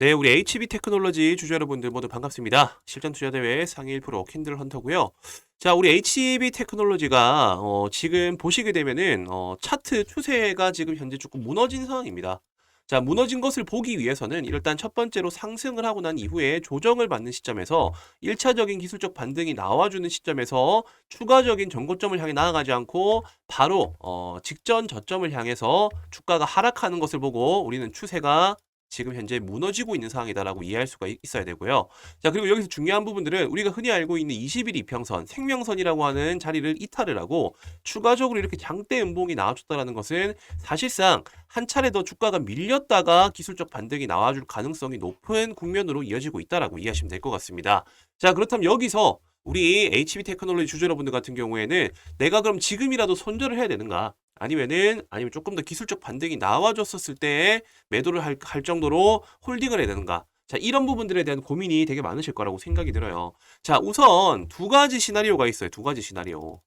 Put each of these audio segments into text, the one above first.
네, 우리 HB 테크놀로지 주주 여러분들 모두 반갑습니다. 실전 투자 대회 상위 1% 캔들 헌터고요. 자, 우리 HB 테크놀로지가 어, 지금 보시게 되면은 어, 차트 추세가 지금 현재 조금 무너진 상황입니다. 자, 무너진 것을 보기 위해서는 일단 첫 번째로 상승을 하고 난 이후에 조정을 받는 시점에서 1차적인 기술적 반등이 나와주는 시점에서 추가적인 전고점을 향해 나아가지 않고 바로 어, 직전 저점을 향해서 주가가 하락하는 것을 보고 우리는 추세가 지금 현재 무너지고 있는 상황이다라고 이해할 수가 있- 있어야 되고요. 자, 그리고 여기서 중요한 부분들은 우리가 흔히 알고 있는 20일 이평선, 생명선이라고 하는 자리를 이탈을 하고 추가적으로 이렇게 장대 음봉이 나와줬다라는 것은 사실상 한 차례 더 주가가 밀렸다가 기술적 반등이 나와줄 가능성이 높은 국면으로 이어지고 있다라고 이해하시면 될 것 같습니다. 자, 그렇다면 여기서 우리 HB 테크놀로지 주주 여러분들 같은 경우에는 내가 그럼 지금이라도 손절을 해야 되는가? 아니면은 아니면 조금 더 기술적 반등이 나와줬었을 때 매도를 할, 할 정도로 홀딩을 해야 되는가? 자, 이런 부분들에 대한 고민이 되게 많으실 거라고 생각이 들어요. 자, 우선 두 가지 시나리오가 있어요. 두 가지 시나리오.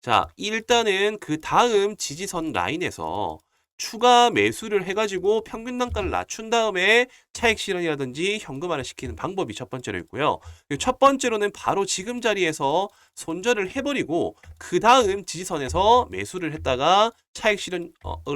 자, 일단은 그 다음 지지선 라인에서 추가 매수를 해가지고 평균 단가를 낮춘 다음에 차익 실현이라든지 현금화를 시키는 방법이 첫 번째로 있고요. 첫 번째로는 바로 지금 자리에서 손절을 해버리고 그 다음 지지선에서 매수를 했다가 차익 실현을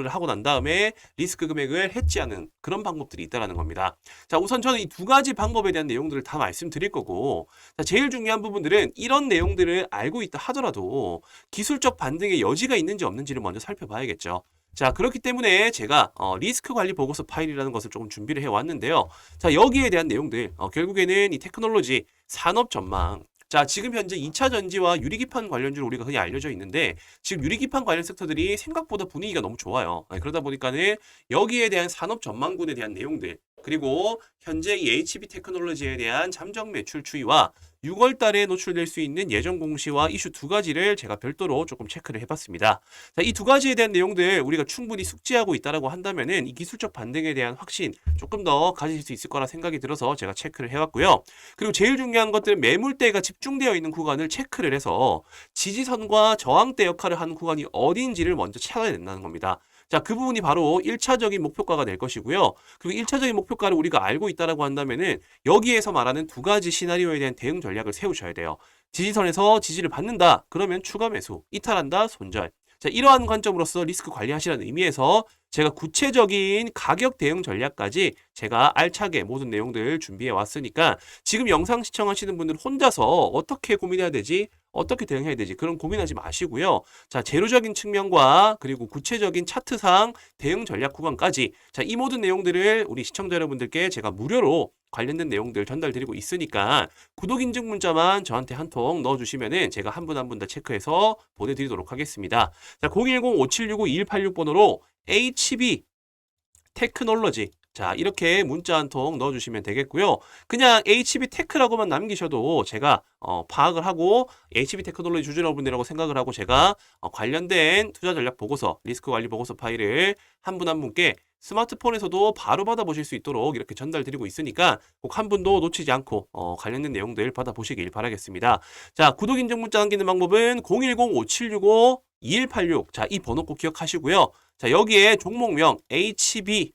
하고 난 다음에 리스크 금액을 해지하는 그런 방법들이 있다라는 겁니다. 자, 우선 저는 이 두 가지 방법에 대한 내용들을 다 말씀드릴 거고, 자, 제일 중요한 부분들은 이런 내용들을 알고 있다 하더라도 기술적 반등의 여지가 있는지 없는지를 먼저 살펴봐야겠죠. 자, 그렇기 때문에 제가 어, 리스크 관리 보고서 파일이라는 것을 조금 준비를 해 왔는데요. 자, 여기에 대한 내용들, 어, 결국에는 이 테크놀로지 산업 전망, 자, 지금 현재 2차 전지와 유리기판 관련주로 우리가 흔히 알려져 있는데 지금 유리기판 관련 섹터들이 생각보다 분위기가 너무 좋아요. 네, 그러다 보니까는 여기에 대한 산업 전망군에 대한 내용들 그리고 현재 이 HB 테크놀로지에 대한 잠정 매출 추이와 6월 달에 노출될 수 있는 예정 공시와 이슈 두 가지를 제가 별도로 조금 체크를 해봤습니다. 자, 이두 가지에 대한 내용들 우리가 충분히 숙지하고 있다라고 한다면은 이 기술적 반등에 대한 확신 조금 더 가지실 수 있을 거라 생각이 들어서 제가 체크를 해왔고요. 그리고 제일 중요한 것들은 매물대가 집중되어 있는 구간을 체크를 해서 지지선과 저항대 역할을 하는 구간이 어디인지를 먼저 찾아야 된다는 겁니다. 자, 그 부분이 바로 1차적인 목표가가 될 것이고요. 그리고 1차적인 목표가를 우리가 알고 있다라고 한다면은 여기에서 말하는 두 가지 시나리오에 대한 대응 전략을 세우셔야 돼요. 지지선에서 지지를 받는다. 그러면 추가 매수, 이탈한다, 손절. 자, 이러한 관점으로서 리스크 관리하시라는 의미에서 제가 구체적인 가격 대응 전략까지 제가 알차게 모든 내용들 준비해 왔으니까 지금 영상 시청하시는 분들 혼자서 어떻게 고민해야 되지? 어떻게 대응해야 되지? 그런 고민하지 마시고요. 자, 재료적인 측면과 그리고 구체적인 차트상 대응 전략 구간까지 자, 이 모든 내용들을 우리 시청자 여러분들께 제가 무료로 관련된 내용들 전달드리고 있으니까 구독 인증 문자만 저한테 한 통 넣어주시면은 제가 한 분 한 분 다 체크해서 보내드리도록 하겠습니다. 자, 010-5765-2186번호로 HB 테크놀로지 자, 이렇게 문자 한 통 넣어주시면 되겠고요. 그냥 HB 테크라고만 남기셔도 제가 어, 파악을 하고 HB 테크놀로지 주주 여러분들이라고 생각을 하고 제가 어, 관련된 투자 전략 보고서, 리스크 관리 보고서 파일을 한분한 분께 스마트폰에서도 바로 받아보실 수 있도록 이렇게 전달드리고 있으니까 꼭 한 분도 놓치지 않고 어, 관련된 내용들 받아보시길 바라겠습니다. 자, 구독 인증 문자 남기는 방법은 010-5765-2186. 자, 이 번호 꼭 기억하시고요. 자, 여기에 종목명 HB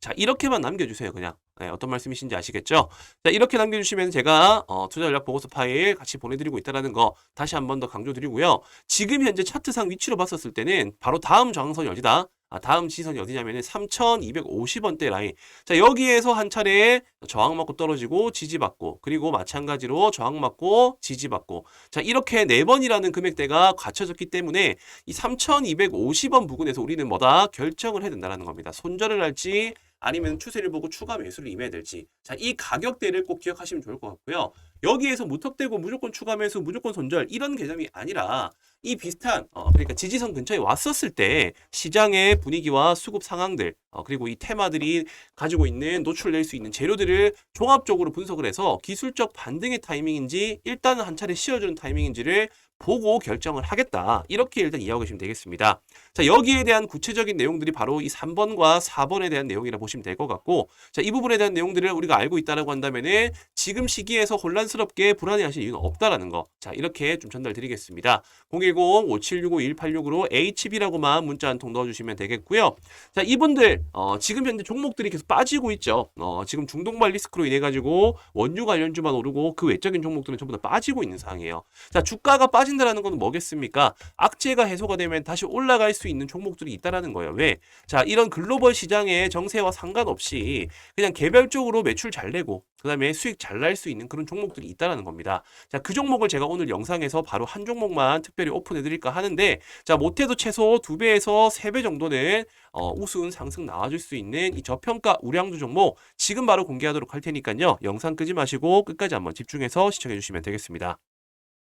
자, 이렇게만 남겨주세요, 그냥. 네, 어떤 말씀이신지 아시겠죠? 자, 이렇게 남겨주시면 제가 어, 투자 전략 보고서 파일 같이 보내드리고 있다는 거 다시 한 번 더 강조드리고요. 지금 현재 차트상 위치로 봤었을 때는 바로 다음 저항선이 어디다? 아, 다음 지선이 어디냐면은 3,250원대 라인. 자, 여기에서 한 차례 저항 맞고 떨어지고 지지받고 그리고 마찬가지로 저항 맞고 지지받고 자, 이렇게 네 번이라는 금액대가 갖춰졌기 때문에 이 3,250원 부근에서 우리는 뭐다? 결정을 해야 된다는 겁니다. 손절을 할지 아니면 추세를 보고 추가 매수를 임해야 될지. 자, 이 가격대를 꼭 기억하시면 좋을 것 같고요. 여기에서 무턱대고 무조건 추가 매수, 무조건 손절 이런 개념이 아니라 이 비슷한 어, 그러니까 지지선 근처에 왔었을 때 시장의 분위기와 수급 상황들 어, 그리고 이 테마들이 가지고 있는 노출될 수 있는 재료들을 종합적으로 분석을 해서 기술적 반등의 타이밍인지 일단은 한 차례 씌워주는 타이밍인지를 보고 결정을 하겠다. 이렇게 일단 이해하고 계시면 되겠습니다. 자, 여기에 대한 구체적인 내용들이 바로 이 3번과 4번에 대한 내용이라 보시면 될 것 같고, 자, 이 부분에 대한 내용들을 우리가 알고 있다라고 한다면은 지금 시기에서 혼란스럽게 불안해 하실 이유는 없다라는 거. 자, 이렇게 좀 전달 드리겠습니다. 010-5765-1866으로 HB라고만 문자 한 통 넣어주시면 되겠고요. 자, 이분들 어, 지금 현재 종목들이 계속 빠지고 있죠. 어, 지금 중동발 리스크로 인해 가지고 원유 관련주만 오르고 그 외적인 종목들은 전부 다 빠지고 있는 상황이에요. 자, 주가가 빠 진다라는 건 뭐겠습니까? 악재가 해소가 되면 다시 올라갈 수 있는 종목들이 있다라는 거예요. 왜? 자, 이런 글로벌 시장의 정세와 상관없이 그냥 개별적으로 매출 잘 내고 그다음에 수익 잘 날 수 있는 그런 종목들이 있다라는 겁니다. 자, 그 종목을 제가 오늘 영상에서 바로 한 종목만 특별히 오픈해 드릴까 하는데 자, 못해도 최소 두 배에서 세 배 정도는 어, 우스운 상승 나와줄 수 있는 이 저평가 우량주 종목 지금 바로 공개하도록 할 테니까요. 영상 끄지 마시고 끝까지 한번 집중해서 시청해 주시면 되겠습니다.